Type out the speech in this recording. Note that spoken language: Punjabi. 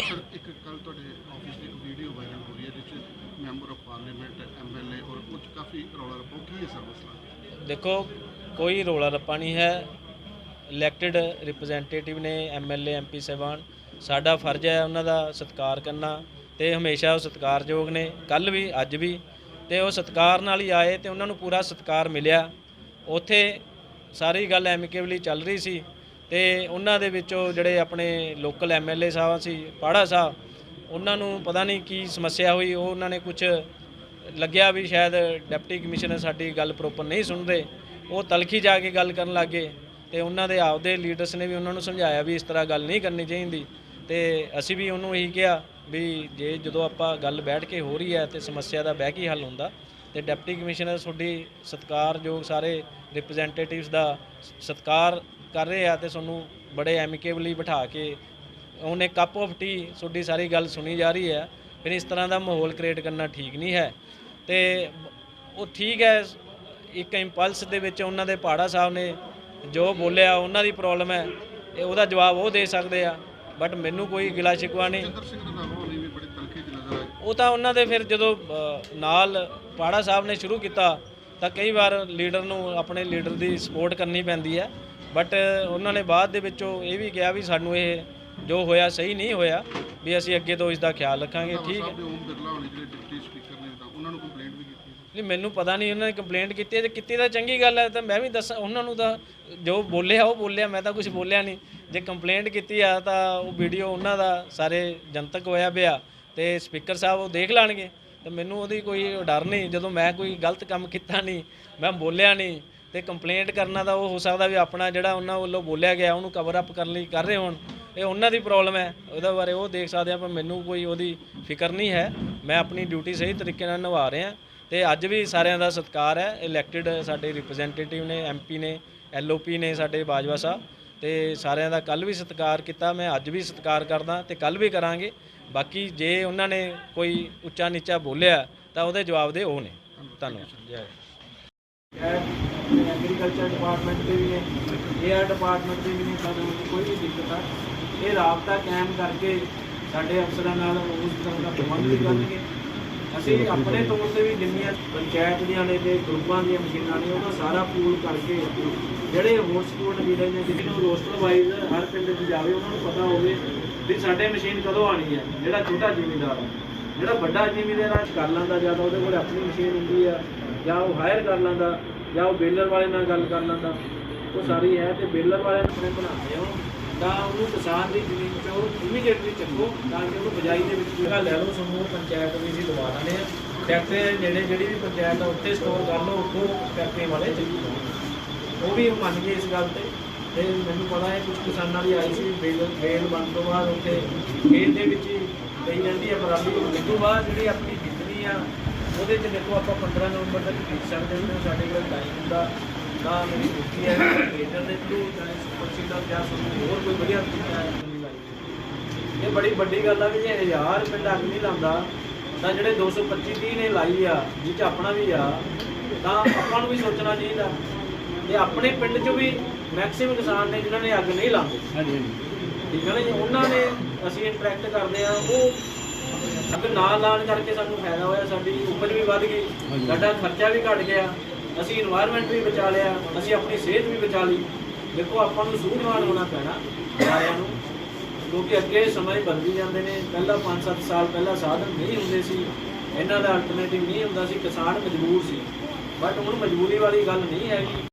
ਸਰ, ਇੱਕ ਕੱਲ ਤੁਹਾਡੇ ਆਫਿਸ ਦੀ ਵੀਡੀਓ ਵਾਇਰਲ ਹੋ ਰਹੀ ਹੈ, ਜਿਸ 'ਚ ਮੈਂਬਰ ਆਫ ਪਾਰਲੀਮੈਂਟ ਐਮਐਲਏ ਔਰ ਕੁਝ ਕਾਫੀ ਰੌਲਾ ਰੱਪਾ ਕੀ ਹੈ ਸਰ ਮਸਲਾ? ਦੇਖੋ, ਕੋਈ ਰੌਲਾ ਰੱਪਾ ਨਹੀਂ ਹੈ। ਇਲੈਕਟਿਡ ਰਿਪਰੈਜ਼ੈਂਟੇਟਿਵ ਨੇ ਐਮਐਲਏ ਐਮਪੀ ਸਾਹਿਬਾਨ, ਸਾਡਾ ਫਰਜ਼ ਹੈ ਉਹਨਾਂ ਦਾ ਸਤਿਕਾਰ ਕਰਨਾ ਤੇ ਹਮੇਸ਼ਾ ਉਹ ਸਤਿਕਾਰਯੋਗ ਨੇ ਕੱਲ ਵੀ, ਅੱਜ ਵੀ। ਤੇ ਉਹ ਸਤਿਕਾਰ ਨਾਲ ਹੀ ਆਏ ਤੇ ਉਹਨਾਂ ਨੂੰ ਪੂਰਾ ਸਤਿਕਾਰ ਮਿਲਿਆ। ਉੱਥੇ ਸਾਰੀ ਗੱਲ ਐਮਿਕੇਬਲੀ ਚੱਲ ਰਹੀ ਸੀ। ਤੇ ਉਹਨਾਂ ਦੇ ਵਿੱਚੋਂ ਜਿਹੜੇ ਆਪਣੇ ਲੋਕਲ ਐਮਐਲਏ ਸਾਹਿਬ ਸੀ ਪਾੜਾ ਸਾਹਿਬ, ਉਹਨਾਂ ਨੂੰ ਪਤਾ ਨਹੀਂ ਕੀ ਸਮੱਸਿਆ ਹੋਈ, ਉਹ ਉਹਨਾਂ ਨੇ ਕੁਝ ਲੱਗਿਆ ਵੀ ਸ਼ਾਇਦ ਡਿਪਟੀ ਕਮਿਸ਼ਨਰ ਸਾਡੀ ਗੱਲ ਪ੍ਰੋਪਰ ਨਹੀਂ ਸੁਣਦੇ। ਉਹ ਤਲਖੀ ਜਾ ਕੇ ਗੱਲ ਕਰਨ ਲੱਗੇ ਤੇ ਉਹਨਾਂ ਦੇ ਆਪਦੇ ਲੀਡਰਸ ਨੇ ਵੀ ਉਹਨਾਂ ਨੂੰ ਸਮਝਾਇਆ ਵੀ ਇਸ ਤਰ੍ਹਾਂ ਗੱਲ ਨਹੀਂ ਕਰਨੀ ਚਾਹੀਦੀ। ਤੇ ਅਸੀਂ ਵੀ ਉਹਨੂੰ ਇਹੀ ਕਿਹਾ ਵੀ ਜੇ ਜਦੋਂ ਆਪਾਂ ਗੱਲ ਬੈਠ ਕੇ ਹੋ ਰਹੀ ਹੈ ਤੇ ਸਮੱਸਿਆ ਦਾ ਬਹਿ ਕੇ ਹੱਲ ਹੁੰਦਾ, ਤੇ ਡਿਪਟੀ ਕਮਿਸ਼ਨਰ ਤੁਹਾਡੀ ਸਤਿਕਾਰਯੋਗ ਸਾਰੇ ਰਿਪਰੈਜ਼ੈਂਟੇਟਿਵਸ ਦਾ ਸਤਿਕਾਰ ਕਰ ਰਹੇ ਆ ਤੇ ਤੁਹਾਨੂੰ ਬੜੇ ਐਮਿਕੇਬਲੀ ਬਿਠਾ ਕੇ ਉਹਨੇ ਕੱਪ ਆਫ ਟੀ ਤੁਹਾਡੀ ਸਾਰੀ ਗੱਲ ਸੁਣੀ ਜਾ ਰਹੀ ਹੈ ਫਿਰ ਇਸ ਤਰ੍ਹਾਂ ਦਾ ਮਾਹੌਲ ਕ੍ਰੀਏਟ ਕਰਨਾ ਠੀਕ ਨਹੀਂ ਹੈ। ਤੇ ਉਹ ਠੀਕ ਹੈ ਇੱਕ ਇੰਪਲਸ ਦੇ ਵਿੱਚ ਉਹਨਾਂ ਦੇ ਪਾੜਾ ਸਾਹਿਬ ਨੇ ਜੋ ਬੋਲਿਆ ਉਹਨਾਂ ਦੀ ਪ੍ਰੋਬਲਮ ਹੈ ਇਹ ਉਹਦਾ ਜਵਾਬ ਉਹ ਦੇ ਸਕਦੇ ਆ ਬਟ ਮੈਨੂੰ ਕੋਈ ਗਿਲਾ ਸ਼ਿਕਵਾ ਨਹੀਂ। ਉਹ ਤਾਂ ਉਹਨਾਂ ਦੇ ਫਿਰ ਜਦੋਂ ਨਾਲ ਪਾੜਾ ਸਾਹਿਬ ਨੇ ਸ਼ੁਰੂ ਕੀਤਾ ਤਾਂ ਕਈ ਵਾਰ ਲੀਡਰ ਨੂੰ ਆਪਣੇ ਲੀਡਰ ਦੀ ਸਪੋਰਟ ਕਰਨੀ ਪੈਂਦੀ ਹੈ। ਬਟ ਉਹਨਾਂ ਨੇ ਬਾਅਦ ਦੇ ਵਿੱਚੋਂ ਇਹ ਵੀ ਕਿਹਾ ਵੀ ਸਾਨੂੰ ਇਹ ਜੋ ਹੋਇਆ ਸਹੀ ਨਹੀਂ ਹੋਇਆ ਵੀ ਅਸੀਂ ਅੱਗੇ ਤੋਂ ਇਸ ਦਾ ਖਿਆਲ ਰੱਖਾਂਗੇ ਠੀਕ ਹੈ। ਸਾਹਿਬ ਦੇ ਓਮ ਬਿਰਲਾ ਹੋਣੀ ਜਿਹੜੇ ਡਿਪਟੀ ਸਪੀਕਰ ਨੇ ਤਾਂ ਉਹਨਾਂ ਨੂੰ ਕੰਪਲੇਂਟ ਵੀ ਕੀਤੀ ਨਹੀਂ ਮੈਨੂੰ ਪਤਾ ਨਹੀਂ ਉਹਨਾਂ ਨੇ ਕੰਪਲੇਂਟ ਕੀਤੀ ਹੈ, ਜੇ ਕੀਤੀ ਤਾਂ ਚੰਗੀ ਗੱਲ ਹੈ ਤਾਂ ਮੈਂ ਵੀ ਦੱਸਾਂ ਉਹਨਾਂ ਨੂੰ ਤਾਂ ਜੋ ਬੋਲਿਆ ਉਹ ਬੋਲਿਆ ਮੈਂ ਤਾਂ ਕੁਝ ਬੋਲਿਆ ਨਹੀਂ। ਜੇ ਕੰਪਲੇਂਟ ਕੀਤੀ ਆ ਤਾਂ ਉਹ ਵੀਡੀਓ ਉਹਨਾਂ ਦਾ ਸਾਰੇ ਜਨਤਕ ਹੋਇਆ ਪਿਆ ਤੇ ਸਪੀਕਰ ਸਾਹਿਬ ਉਹ ਦੇਖ ਲੈਣਗੇ। ਤੇ ਮੈਨੂੰ ਉਹਦੀ ਕੋਈ ਡਰ ਨਹੀਂ ਜਦੋਂ ਮੈਂ ਕੋਈ ਗਲਤ ਕੰਮ ਕੀਤਾ ਨਹੀਂ ਮੈਂ ਬੋਲਿਆ ਨਹੀਂ ਤੇ ਕੰਪਲੇਂਟ ਕਰਨਾ ਤਾਂ ਉਹ ਹੋ ਸਕਦਾ ਵੀ ਆਪਣਾ ਜਿਹੜਾ ਉਹਨਾਂ ਵੱਲੋਂ ਬੋਲਿਆ ਗਿਆ, ਉਹਨੂੰ ਕਵਰ ਅਪ ਕਰਨ ਲਈ ਕਰ ਰਹੇ ਹੋਣ। ਇਹ ਉਹਨਾਂ ਦੀ ਪ੍ਰੋਬਲਮ ਹੈ। ਉਹਦੇ ਬਾਰੇ ਉਹ ਦੇਖ ਸਕਦੇ ਆ, ਪਰ ਮੈਨੂੰ ਕੋਈ ਉਹਦੀ ਫਿਕਰ ਨਹੀਂ ਹੈ। ਮੈਂ ਆਪਣੀ ਡਿਊਟੀ ਸਹੀ ਤਰੀਕੇ ਨਾਲ ਨਿਭਾ ਰਿਹਾ। ਤੇ ਅੱਜ ਵੀ ਸਾਰਿਆਂ ਦਾ ਸਤਿਕਾਰ ਹੈ। ਇਲੈਕਟਿਡ ਸਾਡੇ ਰਿਪਰੈਜ਼ੈਂਟੇਟਿਵ ਨੇ ਐਮਪੀ ਨੇ ਐਲਓਪੀ ਨੇ ਸਾਡੇ ਬਾਜਵਾ ਸਾਹਿਬ। ਤੇ ਸਾਰਿਆਂ ਦਾ ਕੱਲ ਵੀ ਸਤਿਕਾਰ ਕੀਤਾ। ਮੈਂ ਅੱਜ ਵੀ ਸਤਿਕਾਰ ਕਰਦਾ ਤੇ ਕੱਲ ਵੀ ਕਰਾਂਗੇ। ਬਾਕੀ ਜੇ ਉਹਨਾਂ ਨੇ ਕੋਈ ਉੱਚਾ ਨੀਚਾ ਬੋਲਿਆ, ਤਾਂ ਉਹਦੇ ਜਵਾਬ ਦੇ ਉਹ ਨੇ। ਧੰਨਵਾਦ। ਜੈ ਐਗਰੀਕਲਚਰ ਡਿਪਾਰਟਮੈਂਟ ਦੇ ਵੀ ਨੇ ਏਆਰ ਡਿਪਾਰਟਮੈਂਟ ਦੇ ਵੀ ਨੇ ਸਾਨੂੰ ਕੋਈ ਵੀ ਦਿੱਕਤ ਆ। ਇਹ ਰਾਬਤਾ ਕਾਇਮ ਕਰਕੇ ਸਾਡੇ ਅਫਸਰਾਂ ਨਾਲ ਉਸ ਤਰ੍ਹਾਂ ਦਾ ਪ੍ਰਬੰਧ ਵੀ ਕਰਨਗੇ। ਅਸੀਂ ਆਪਣੇ ਤੌਰ ਤੇ ਵੀ ਜਿੰਨੀਆਂ ਪੰਚਾਇਤ ਦੀਆਂ ਨੇ ਤੇ ਗਰੁੱਪਾਂ ਦੀਆਂ ਮਸ਼ੀਨਾਂ ਨੇ ਉਹਦਾ ਸਾਰਾ ਪੂਲ ਕਰਕੇ ਜਿਹੜੇ ਹੋਰ ਸਪੋਰਟ ਵੀਰੇ ਨੇ ਜਿਹਨੂੰ ਰੋਸਟਰ ਵਾਈਜ਼ ਹਰ ਪਿੰਡ 'ਚ ਜਾਵੇ, ਉਹਨਾਂ ਨੂੰ ਪਤਾ ਹੋਵੇ ਵੀ ਸਾਡੇ ਮਸ਼ੀਨ ਕਦੋਂ ਆਣੀ ਹੈ। ਜਿਹੜਾ ਛੋਟਾ ਜ਼ਿਮੀਂਦਾਰ ਹੈ ਜਿਹੜਾ ਵੱਡਾ ਜ਼ਿਮੀਂਦਾਰ ਕਰ ਲੈਂਦਾ ਜਾਂ ਤਾਂ ਉਹਦੇ ਕੋਲ ਆਪਣੀ ਮਸ਼ੀਨ ਹੁੰਦੀ ਆ ਜਾਂ ਉਹ ਹਾਇਰ ਕਰ ਲੈਂਦਾ, ਜਾਂ ਉਹ ਬੇਲਰ ਵਾਲੇ ਨਾਲ ਗੱਲ ਕਰ ਲੈਂਦਾ, ਉਹ ਸਾਰੀ ਹੈ ਤੇ ਬੇਲਰ ਵਾਲੇ ਨੂੰ ਆਪਣੇ ਬਣਾਉਂਦੇ ਹੋ ਤਾਂ ਉਹਨੂੰ ਕਿਸਾਨ ਦੀ ਜ਼ਮੀਨ ਚੋਂ ਇਮੀਡੀਏਟਲੀ ਚੱਕੋ, ਤਾਂ ਕਿ ਉਹਨੂੰ ਬਜਾਈ ਦੇ ਵਿੱਚ ਜਗ੍ਹਾ ਲੈ ਲਓ ਸਮੂਹ ਪੰਚਾਇਤ ਵੀ ਅਸੀਂ ਦਵਾ ਦਿੰਦੇ ਆ। ਫੈਕਟਰੀ ਨੇੜੇ ਜਿਹੜੀ ਵੀ ਪੰਚਾਇਤ ਆ, ਉੱਥੇ ਸਟੋਰ ਕਰ ਲਓ, ਉੱਥੋਂ ਫੈਕਟਰੀ ਵਾਲੇ ਚੱਕੀ ਉਹ ਵੀ ਮੰਨ ਗਏ ਇਸ ਗੱਲ ਤੇ। ਤੇ ਮੈਨੂੰ ਪਤਾ ਹੈ ਕੁਝ ਕਿਸਾਨਾਂ ਦੀ ਆਈ ਸੀ ਬੇਲ ਬੇਲ ਬਣ ਤੋਂ ਬਾਅਦ ਉੱਥੇ ਖੇਤ ਦੇ ਵਿੱਚ ਹੀ ਪਈ ਜਾਂਦੀ ਹੈ ਪਰਾਲੀ ਉਸ ਤੋਂ ਬਾਅਦ ਜਿਹੜੀ ਆਪਣੀ ਜਿੱਤਨੀ ਆ ਉਹਦੇ 'ਚ ਦੇਖੋ ਆਪਾਂ 15 ਨਵੰਬਰ ਤੱਕ ਖਰੀਦ ਸਕਦੇ ਹਾਂ ਸਾਡੇ ਕੋਲ ਟਾਈਮ ਹੁੰਦਾ ਤਾਂ ਮੇਰੀ ਬੇਨਤੀ ਹੈ ਕਿ ਟ੍ਰੇਡਰ ਦੇ ਥਰੂ ਚਾਹੇ ਸੁਪਰ ਸੀਡਰ ਜਾਂ ਤੁਹਾਨੂੰ ਹੋਰ ਕੋਈ ਵਧੀਆ ਤਰੀਕਾ ਹੈ ਇਹ ਬੜੀ ਵੱਡੀ ਗੱਲ ਆ ਵੀ ਜੇ 1000 ਪਿੰਡ ਅੱਗ ਨਹੀਂ ਲਾਉਂਦਾ ਤਾਂ ਜਿਹੜੇ 225 30 ਨੇ ਲਾਈ ਆ ਜਿਹ 'ਚ ਆਪਣਾ ਵੀ ਆ ਤਾਂ ਆਪਾਂ ਨੂੰ ਵੀ ਸੋਚਣਾ ਚਾਹੀਦਾ। ਤੇ ਆਪਣੇ ਪਿੰਡ 'ਚ ਵੀ ਮੈਕਸਿਮਮ ਕਿਸਾਨ ਨੇ ਜਿਨ੍ਹਾਂ ਨੇ ਅੱਗ ਨਹੀਂ ਲਾਉਂਦੇ। ਹਾਂਜੀ ਹਾਂਜੀ। ਠੀਕ ਹੈ ਨਾ ਜੀ? ਉਹਨਾਂ ਨੇ ਅਸੀਂ ਇੰਟਰੈਕਟ ਕਰਦੇ ਆ ਉਹ ਸਾਡੇ ਨਾਲ ਨਾਲ ਕਰਕੇ ਸਾਨੂੰ ਫਾਇਦਾ ਹੋਇਆ ਸਾਡੀ ਉਪਜ ਵੀ ਵੱਧ ਗਈ ਸਾਡਾ ਖਰਚਾ ਵੀ ਘਟ ਗਿਆ ਅਸੀਂ এনवायरमेंट ਵੀ ਬਚਾ ਲਿਆ ਅਸੀਂ ਆਪਣੀ ਸਿਹਤ ਵੀ ਬਚਾ ਲਈ। ਦੇਖੋ ਆਪਾਂ ਨੂੰ ਸੂਝਵਾਨ ਹੋਣਾ ਪੈਣਾ ਸਾਰਿਆਂ ਨੂੰ। ਕਿਉਂਕਿ ਅੱਗੇ ਸਮੇਂ ਬਦਲੀ ਜਾਂਦੇ ਨੇ ਪਹਿਲਾਂ 5-7 ਸਾਲ ਪਹਿਲਾਂ ਸਾਧਨ ਨਹੀਂ ਹੁੰਦੇ ਸੀ ਇਹਨਾਂ ਦਾ ਅਲਟਰਨੇਟਿਵ ਨਹੀਂ ਹੁੰਦਾ ਸੀ ਕਿਸਾਨ ਮਜਬੂਰ ਸੀ। ਬਟ ਹੁਣ ਮਜਬੂਰੀ ਵਾਲੀ ਗੱਲ ਨਹੀਂ ਹੈਗੀ